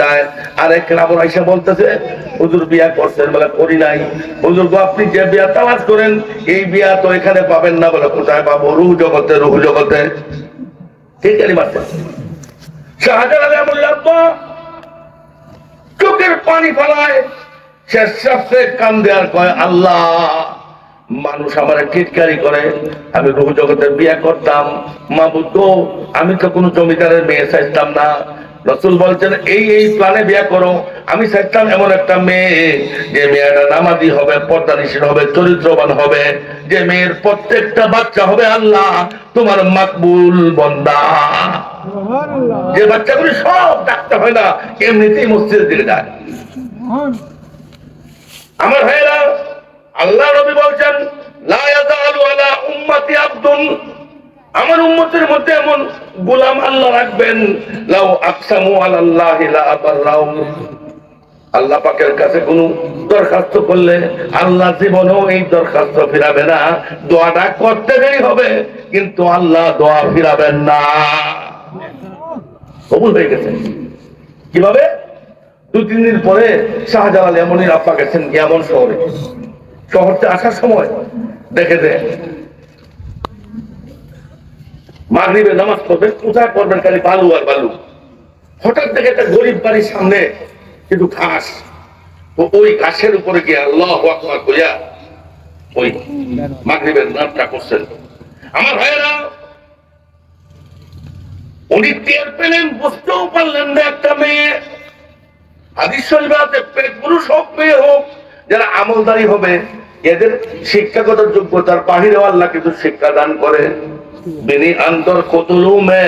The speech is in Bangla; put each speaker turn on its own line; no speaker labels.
যায়। আর এক রাবণ আইসা বলতেছে, হুজুর বিয়া করছেন বলে করি নাই। হুজুর গো আপনি যে বিয়া তালাশ করেন, এই বিয়া তো এখানে পাবেন না বলে কোথায় পাবো? রুহ জগতে রুহ জগতে। ঠিক আছে চোখের পানি ফেলায়, শেষ কান্দে আর কয়, আল্লাহ! মানুষ আমার টিটকারি করে আমি রুহ জগতে বিয়ে করতাম। মা বুদ্ধ আমি তো কোনো জমিদারের মেয়ে চাইতাম না। রসুল বলছেন এই এই প্ল্যানে বিয়ে করো। আমি চাইতাম এমন একটা মেয়ে যে মেয়েটা নামাজি হবে পর্দানিশীল হবে চরিত্রবান হবে যে মেয়ের প্রত্যেকটা বাচ্চা হবে আল্লাহ তোমার মাকবুল বন্দা। যে বাচ্চাগুলি সব ডাক্তার হয় না এমনিতেই মসজিদের দিকে যায়। আমার ভাইরা আল্লাহ আমার উম্মতের মধ্যে এমন গোলাম আল্লাহ রাখবেন, লাউ আকসামু আবাররাউ আল্লাহ পাকের কাছে কোন দরখাস্ত করলে আল্লাহ জীবনেও এই দরখাস্ত ফিরাবে না। দোয়াটা করতে দেরি হবে, কিন্তু আল্লাহ দোয়া ফিরাবেন না। কবুল হয়ে গেছে। কীভাবে? দু তিন দিন পরে শাহজালাল এমনই আপা গেছেন এমন শহরে। শহরতে আসার সময় দেখে দে মাগরিবে নামাজ পড়বেন কোথায় পড়বেন খালি বালু আর বালু। হঠাৎ দেখে একটা গরিব বাড়ির সামনে কিন্তু ঘাস। তো ওই ঘাসের উপরে গিয়ে আল্লাহ আকবার কইয়া ওই মাগরিবের নামটা করছেন। আমার ভাইয়েরা, উনি টের পেলেন, বুঝতেও পারলেন না একটা মেয়ে। হাদিস শরীফে আছে পে- পুরুষ হোক, মেয়ে হোক, যারা আমলদারি হবে, এদের শিক্ষাগত যোগ্যতার বাহিরেও আল্লাহ কিন্তু শিক্ষা দান করে বিনি আন্তর কতুলু মে